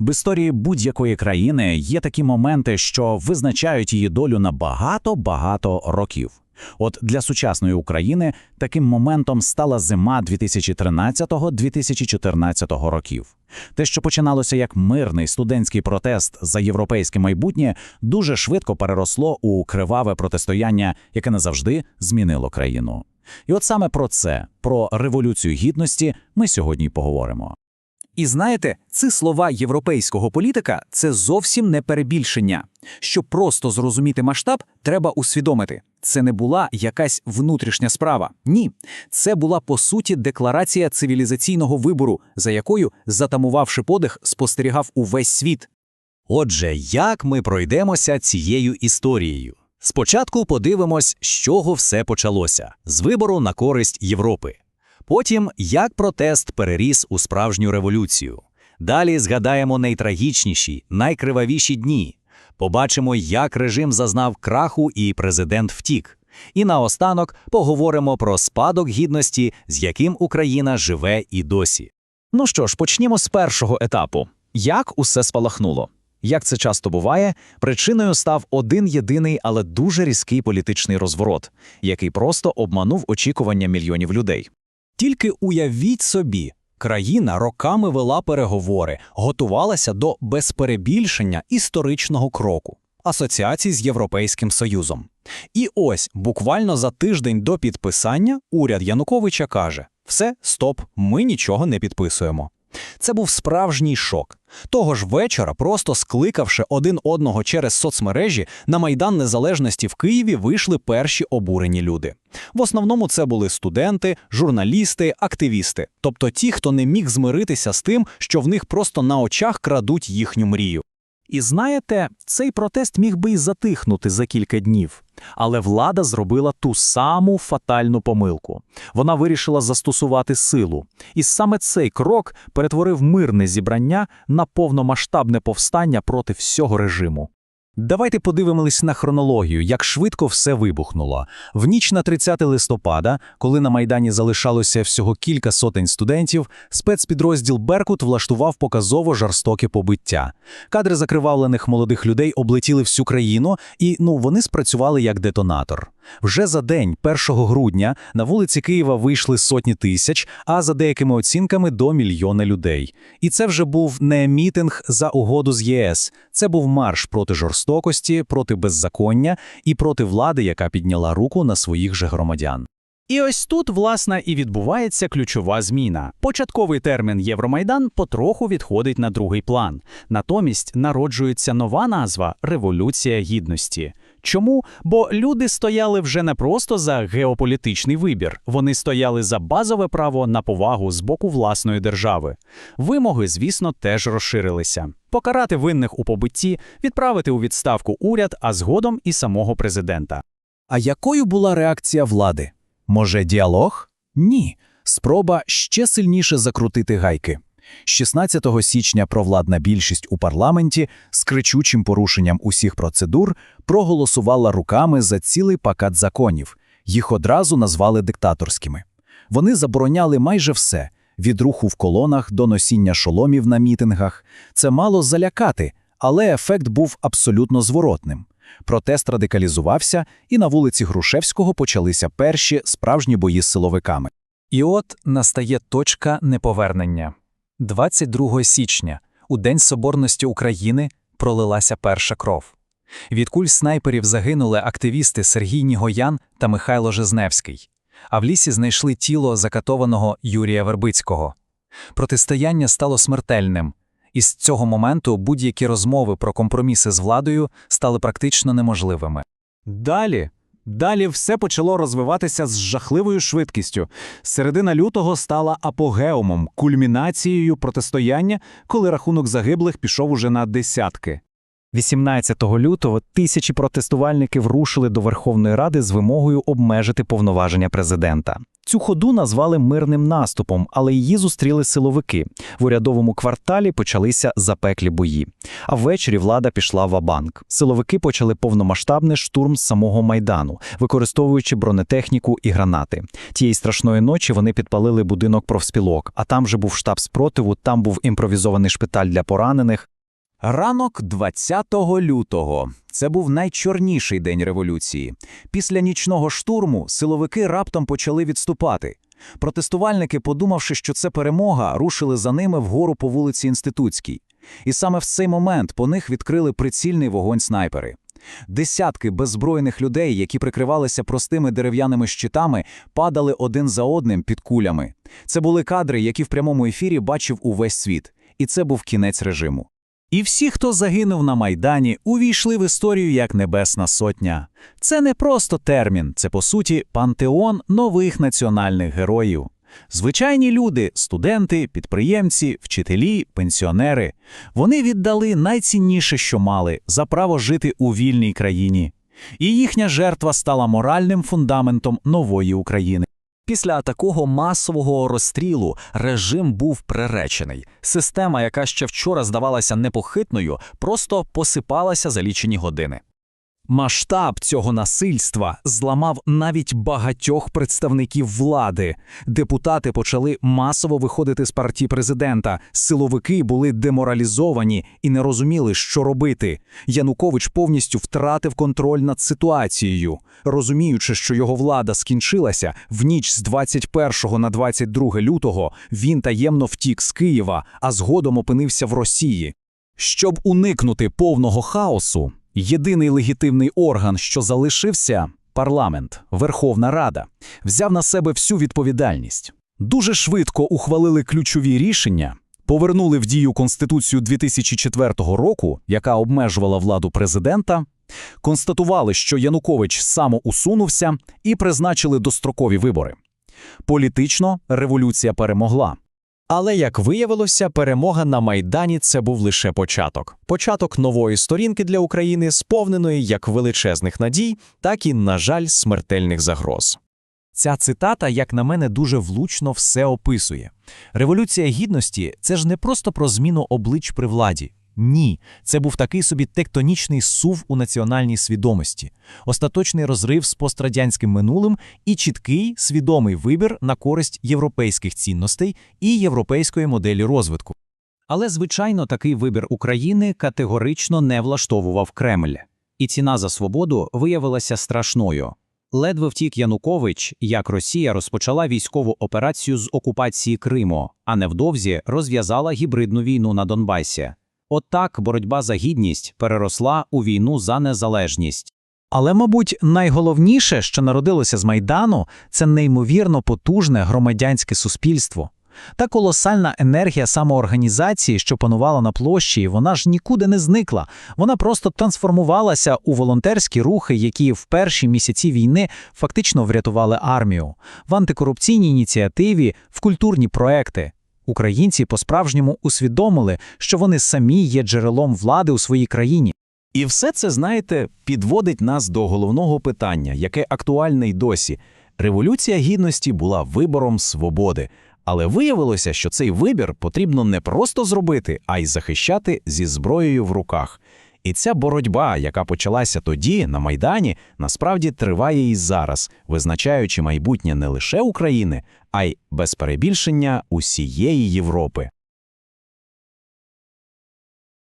В історії будь-якої країни є такі моменти, що визначають її долю на багато-багато років. От для сучасної України таким моментом стала зима 2013-2014 років. Те, що починалося як мирний студентський протест за європейське майбутнє, дуже швидко переросло у криваве протистояння, яке назавжди змінило країну. І от саме про це, про революцію гідності, ми сьогодні поговоримо. І знаєте, ці слова європейського політика це зовсім не перебільшення. Щоб просто зрозуміти масштаб, треба усвідомити. Це не була якась внутрішня справа. Ні, це була по суті декларація цивілізаційного вибору, за якою, затамувавши подих, спостерігав увесь світ. Отже, як ми пройдемося цією історією? Спочатку подивимось, з чого все почалося з вибору на користь Європи. Потім, як протест переріс у справжню революцію. Далі згадаємо найтрагічніші, найкривавіші дні. Побачимо, як режим зазнав краху і президент втік. І наостанок поговоримо про спадок гідності, з яким Україна живе і досі. Ну що ж, почнімо з першого етапу. Як усе спалахнуло? Як це часто буває, причиною став один єдиний, але дуже різкий політичний розворот, який просто обманув очікування мільйонів людей. Тільки уявіть собі, країна роками вела переговори, готувалася до безперебільшення історичного кроку асоціації з Європейським Союзом. І ось буквально за тиждень до підписання уряд Януковича каже: все, стоп, ми нічого не підписуємо. Це був справжній шок. Того ж вечора, просто скликавши один одного через соцмережі, на Майдан Незалежності в Києві вийшли перші обурені люди. В основному це були студенти, журналісти, активісти, тобто ті, хто не міг змиритися з тим, що в них просто на очах крадуть їхню мрію. І знаєте, цей протест міг би і затихнути за кілька днів. Але влада зробила ту саму фатальну помилку. Вона вирішила застосувати силу. І саме цей крок перетворив мирне зібрання на повномасштабне повстання проти всього режиму. Давайте подивимось на хронологію, як швидко все вибухнуло. В ніч на 30 листопада, коли на Майдані залишалося всього кілька сотень студентів, спецпідрозділ «Беркут» влаштував показово жорстоке побиття. Кадри закривавлених молодих людей облетіли всю країну, і ну вони спрацювали як детонатор. Вже за день, 1 грудня, на вулиці Києва вийшли сотні тисяч, а за деякими оцінками до мільйона людей. І це вже був не мітинг за угоду з ЄС, це був марш проти жорстокості, проти беззаконня і проти влади, яка підняла руку на своїх же громадян. І ось тут, власне, і відбувається ключова зміна. Початковий термін Євромайдан потроху відходить на другий план. Натомість народжується нова назва Революція Гідності. Чому? Бо люди стояли вже не просто за геополітичний вибір, вони стояли за базове право на повагу з боку власної держави. Вимоги, звісно, теж розширилися. Покарати винних у побитті, відправити у відставку уряд, а згодом і самого президента. А якою була реакція влади? Може, діалог? Ні. Спроба ще сильніше закрутити гайки. 16 січня провладна більшість у парламенті з кричучим порушенням усіх процедур проголосувала руками за цілий пакет законів. Їх одразу назвали диктаторськими. Вони забороняли майже все від руху в колонах до носіння шоломів на мітингах. Це мало залякати, але ефект був абсолютно зворотним. Протест радикалізувався, і на вулиці Грушевського почалися перші справжні бої з силовиками. І от настає точка неповернення. 22 січня, у День Соборності України, пролилася перша кров. Від куль снайперів загинули активісти Сергій Нігоян та Михайло Жизневський, а в лісі знайшли тіло закатованого Юрія Вербицького. Протистояння стало смертельним, і з цього моменту будь-які розмови про компроміси з владою стали практично неможливими. Далі. Далі все почало розвиватися з жахливою швидкістю. Середина лютого стала апогеумом, кульмінацією протистояння, коли рахунок загиблих пішов уже на десятки. 18 лютого тисячі протестувальників рушили до Верховної Ради з вимогою обмежити повноваження президента. Цю ходу назвали мирним наступом, але її зустріли силовики. В урядовому кварталі почалися запеклі бої. А ввечері влада пішла в абанк. Силовики почали повномасштабний штурм з самого майдану, використовуючи бронетехніку і гранати. Тієї страшної ночі вони підпалили будинок профспілок, а там же був штаб спротиву, там був імпровізований шпиталь для поранених. Ранок 20 лютого. Це був найчорніший день революції. Після нічного штурму силовики раптом почали відступати. Протестувальники, подумавши, що це перемога, рушили за ними вгору по вулиці Інститутській. І саме в цей момент по них відкрили прицільний вогонь снайпери. Десятки беззбройних людей, які прикривалися простими дерев'яними щитами, падали один за одним під кулями. Це були кадри, які в прямому ефірі бачив увесь світ. І це був кінець режиму. І всі, хто загинув на Майдані, увійшли в історію як Небесна Сотня. Це не просто термін, це, по суті, пантеон нових національних героїв. Звичайні люди, студенти, підприємці, вчителі, пенсіонери. Вони віддали найцінніше, що мали, за право жити у вільній країні. І їхня жертва стала моральним фундаментом нової України. Після такого масового розстрілу режим був приречений. Система, яка ще вчора здавалася непохитною, просто посипалася за лічені години. Масштаб цього насильства зламав навіть багатьох представників влади. Депутати почали масово виходити з партії президента. Силовики були деморалізовані і не розуміли, що робити. Янукович повністю втратив контроль над ситуацією. Розуміючи, що його влада скінчилася, в ніч з 21 на 22 лютого він таємно втік з Києва, а згодом опинився в Росії. Щоб уникнути повного хаосу, єдиний легітимний орган, що залишився парламент, Верховна Рада, взяв на себе всю відповідальність. Дуже швидко ухвалили ключові рішення, повернули в дію Конституцію 2004 року, яка обмежувала владу президента, констатували, що Янукович самоусунувся і призначили дострокові вибори. Політично революція перемогла. Але, як виявилося, перемога на Майдані це був лише початок. Початок нової сторінки для України, сповненої як величезних надій, так і, на жаль, смертельних загроз. Ця цитата, як на мене, дуже влучно все описує. Революція гідності це ж не просто про зміну облич при владі. Ні, це був такий собі тектонічний сув у національній свідомості, остаточний розрив з пострадянським минулим і чіткий свідомий вибір на користь європейських цінностей і європейської моделі розвитку. Але, звичайно, такий вибір України категорично не влаштовував Кремль. І ціна за свободу виявилася страшною. Ледве втік Янукович, як Росія розпочала військову операцію з окупації Криму, а невдовзі розв'язала гібридну війну на Донбасі. От так боротьба за гідність переросла у війну за незалежність. Але, мабуть, найголовніше, що народилося з Майдану, це неймовірно потужне громадянське суспільство. Та колосальна енергія самоорганізації, що панувала на площі, вона ж нікуди не зникла. Вона просто трансформувалася у волонтерські рухи, які в перші місяці війни фактично врятували армію, в антикорупційній ініціативі, в культурні проекти. Українці по-справжньому усвідомили, що вони самі є джерелом влади у своїй країні. І все це, знаєте, підводить нас до головного питання, яке актуальне й досі. Революція гідності була вибором свободи. Але виявилося, що цей вибір потрібно не просто зробити, а й захищати зі зброєю в руках. І ця боротьба, яка почалася тоді, на Майдані, насправді триває і зараз, визначаючи майбутнє не лише України, а й без перебільшення усієї Європи.